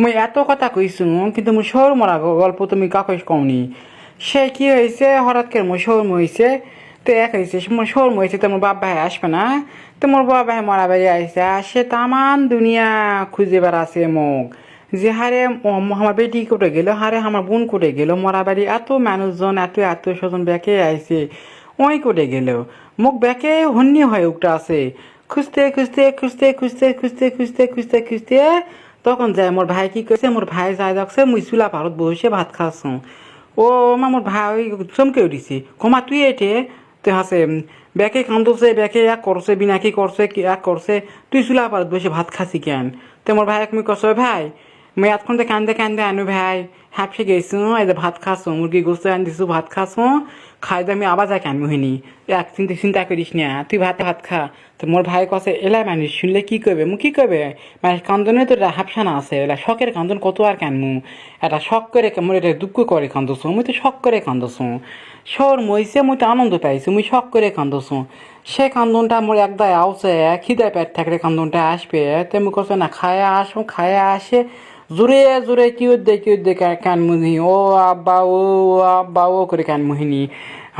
মুই এত কথা কইছু, কিন্তু মুই সৌর মরা গল্প তুমি কাকই কওনি। সে কি হয়েছে হঠাৎ করে মুই সৌর হয়েছে তো এক হয়েছে মোর সৌর হয়েছে তো মোর বাপ ভাই আসবে না। তো মোর বাপ ভাই মরা বাড়ি আইসে আসে তামান দুনিয়া খুঁজে বেড়াছে মোক। যে হারে আমার বেটি কোটে গেল হারে আমার বোন কোটে গেল মরা বাড়ি এত মানুষজন এত আত্মীয় স্বজন ব্যাকে আইছে ওই কোটে গেল? মোক ব্যাকে হন্যি হয়ে উঠতে আছে। খুঁজতে খুঁজতে খুঁজতে খুঁজতে খুঁজতে খুঁজতে খুঁজতে খুঁজতে তখন যায়, মোর ভাই কি কইছে? মোর ভাই যাই দেখছে মুই চুলা পারত বসে ভাত খাচ্ছ ও, মা, মোর ভাই চমকে উঠিছে। কমা, তুই এটে তুই হাসে ব্যাকে কান্দছে ব্যাকে এক করছে বিনাকি করছে এক করছে তুই চুলা পারত বসে ভাত খাসি কেন? তো মোর ভাই মুই কছ, ভাই, মই এতক্ষণ তো কান্দে কান্দে আনু, ভাই। হাফে গেছো এই যে ভাত খাসো, মুরগি গোস্ত আন দিছো ভাত খাসো। খাই আমি আবার যাই কানবো হিনি। এক চিন্তা চিন্তা করিস না। তুই ভাত ভাত খা। তো মোর ভাই কছে এলাই মানুষ শুনলে কি করবে মু কি করবে মানে কান্দনে তো হাফসানা আছে। এলা শখের কান্দন কত আর কানমু? এটা শখ করে মোর এটা দুঃখ করে কান্দছো। মুই তো শখ করে কান্দছো। সর মইছে, মুই তো আনন্দ পাইছি। মুই শখ করে কান্দছো। সে কান্দনটা মোর একদায় আউছে। খিদায় পেট থাকলে কান্দনটা আসবে। তেমনি কছে না, খায়া আসো, খায়া আসে। জোরে জোরে কি দে কি দে কান মুহি ও আব্বা ও আব্বা, ও করে কান মুহিনি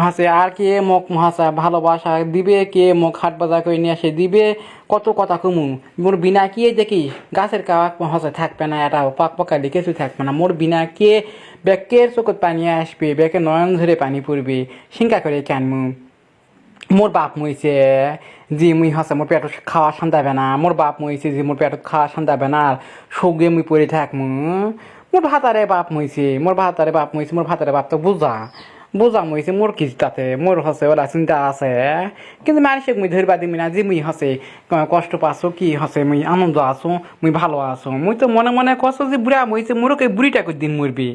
হাসে, আর কে মোক হাসা ভালোবাসা দিবে কে মোক হাট বাজার করে নিয়ে আসে, দিবে কত কথা কমু? মোর বিনা কে দেখি? গাছের কাওয়াক হাসে থাকবে না এটা পাক পাকালি কিছু থাকবে না। মোর বিনা কে বেকের চোখত পানি আসবে, বেকে নয়ন ধরে পানি পড়বে সিঙ্কা করে কানমু। মোর বাপ মইছে যে মুই হসে, মোর পেটত খাওয়া শান্তাবে না। মোর বাপ মইছে যে মোর পেটত খাওয়া শান্তাবে না। আর সৌগে মুই পড়ে থাকমু। মোর ভাতারে বাপ মইছে মোর ভাতারে বাপ মইছে মোর ভাতারে বাপ তো বুঝা বুঝা মইছে মোর কি তাতে মোর হসে ওলা, চিন্তা আছে। কিন্তু মানুষক মুই ধরবা দিমি না, যে মুই হসে কষ্ট পাচ্ছ কি হসে মুই আনন্দ আছো, মুই ভালো আছো। মুই তো মনে মনে কষ্ট যে বুড়া মইছে মোরকে বুড়িটা করে দিন মরবি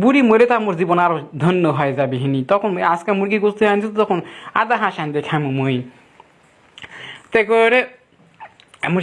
বুড়ি মরে তা মোর জীবন আরও ধন্য হয়ে যাবে হিনি তখন আজকে মুরগি গোস্ত আনছি, তখন আধা হাঁস আনতে খামু মুই। তে করে আমার